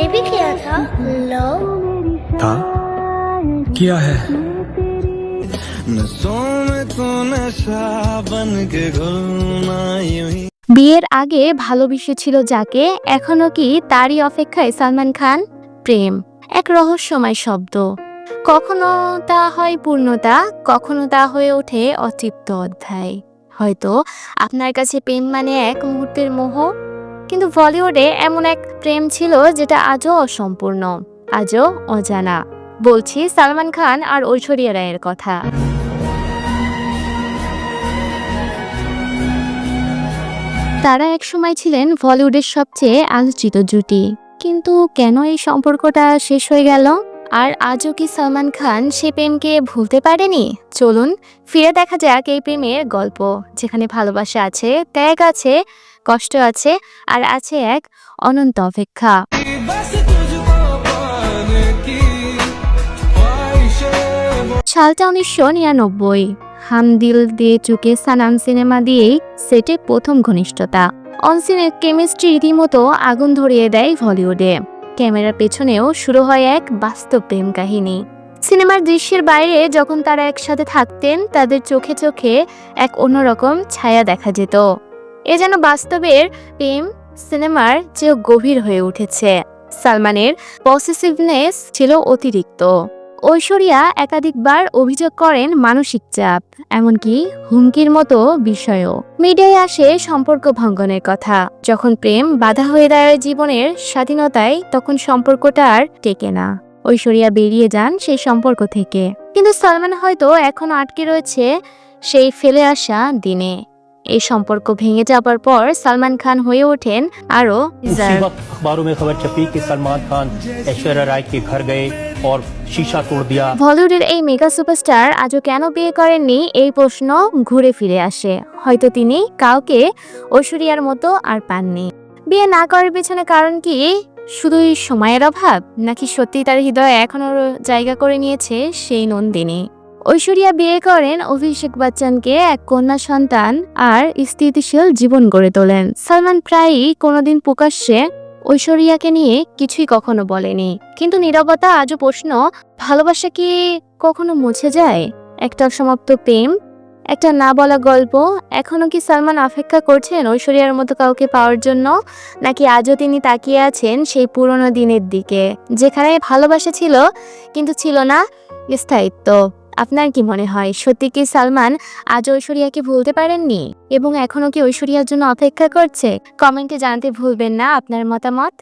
आपने भी किया था लव था किया है नसों में तो नशा बन के घुलना यूं ही বিয়ের আগে ভালোবেসেছিল যাকে এখনো কি তারই অপেক্ষায় সালমান খান প্রেম এক রহস্যময় শব্দ কখনো তা হয় পূর্ণতা কখনো তা হয়ে ওঠে অতৃপ্ত অধ্যায় হয়তো আপনার কাছে প্রেম মানে এক মুহূর্তের মোহ কিন্তু বলিউডে এমন এক প্রেম ছিল যেটা আজও অসম্পূর্ণ, আজও অজানা। বলছি সালমান খান আর ঐশ্বরিয়া রায়ের কথা। তারা একসময় ছিলেন বলিউডের সবচেয়ে আলোচিত জুটি। কিন্তু কেন এই সম্পর্কটা শেষ হয়ে গেল? আর আজও কি সলমান খান সে প্রেমকে ভুলতে পারেনি? চলুন ফিরে দেখা যাক এই প্রেমের গল্প, যেখানে ভালোবাসা আছে, ত্যাগ আছে, কষ্ট আছে, আর আছে এক অনন্ত অপেক্ষা। সালটা উনিশশো নিরানব্বই। হামদিল দিয়ে চুকে সানাম সিনেমা দিয়েই সেটে প্রথম ঘনিষ্ঠতা। অনসিনের কেমিস্ট্রি রীতিমতো আগুন ধরিয়ে দেয় হলিউডে। ক্যামেরার পেছনেও শুরু হয় এক বাস্তব প্রেম কাহিনী। সিনেমার দৃশ্যের বাইরে যখন তারা একসাথে থাকতেন, তাদের চোখে চোখে এক অন্যরকম ছায়া দেখা যেত। এ যেন বাস্তবের প্রেম সিনেমার চেয়েও গভীর হয়ে উঠেছে। সালমানের পসেসিভনেস ছিল অতিরিক্ত। ঐশ্বরিয়া একাধিকবার অভিযোগ করেন মানসিক চাপ, এমনকি হুমকির মতো বিষয়ও। মিডিয়ায় আসে সম্পর্ক ভঙ্গনের কথা। যখন প্রেম বাধা হয়ে দাঁড়ায় জীবনের স্বাধীনতায়, তখন সম্পর্কটা আর টেকে না। ঐশ্বরিয়া বেরিয়ে যান সেই সম্পর্ক থেকে। কিন্তু সালমান হয়তো এখন আটকে রয়েছে সেই ফেলে আসা দিনে। এই সম্পর্ক ভেঙে যাবার পর সালমান খান হয়ে ওঠেন আরও अखबारों में खबर छपी कि सलमान खान ऐश्वर्या राय के घर गए और शीशा तोड़ दिया বলিউডের এই মেগা সুপারস্টার আজও কেন বিয়ে করেননি এই প্রশ্ন ঘুরে ফিরে আসে হয়তো তিনি কাউকে ঐশ্বরিয়ার মতো আর পাননি বিয়ে না করার পেছনে কারণ কি শুধুই সময়ের অভাব নাকি সত্যি তার হৃদয়ে এখনো জায়গা করে নিয়েছে সেই নন্দিনী ঐশ্বরিয়া বিয়ে করেন অভিষেক বচ্চনকে এক কন্যা সন্তান আর স্থিতিশীল জীবন গড়ে তোলেন সালমান প্রায়ই কোনোদিন প্রকাশ্যে ঐশ্বরিয়াকে নিয়ে কিছুই কখনো বলেনি। কিন্তু নীরবতা আজও প্রশ্ন, ভালোবাসা কি কখনো মুছে যায়? একটা সমাপ্ত প্রেম, একটা না বলা গল্প, এখনও কি সালমান অপেক্ষা করছেন ঐশ্বরিয়ার মতো কাউকে পাওয়ার জন্য? নাকি আজও তিনি তাকিয়ে আছেন সেই পুরনো দিনের দিকে, যেখানে ভালোবাসা ছিল, কিন্তু ছিল না স্থায়িত্ব? আপনার কি মনে হয়, সত্যি কি সালমান আজ ঐশ্বরিয়াকে ভুলতে পারেননি? এবং এখনও কি ঐশ্বরিয়ার জন্য অপেক্ষা করছে? কমেন্টে জানাতে ভুলবেন না আপনার মতামত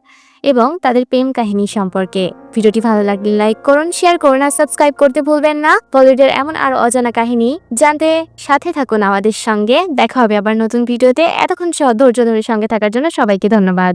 এবং তাদের প্রেম কাহিনী সম্পর্কে। ভিডিওটি ভালো লাগলে লাইক করুন, শেয়ার করুন আর সাবস্ক্রাইব করতে ভুলবেন না। বলিউডের এমন আরও অজানা কাহিনী জানতে সাথে থাকুন আমাদের সঙ্গে। দেখা হবে আবার নতুন ভিডিওতে। এতক্ষণ সহ ধৈর্য ধরে সঙ্গে থাকার জন্য সবাইকে ধন্যবাদ।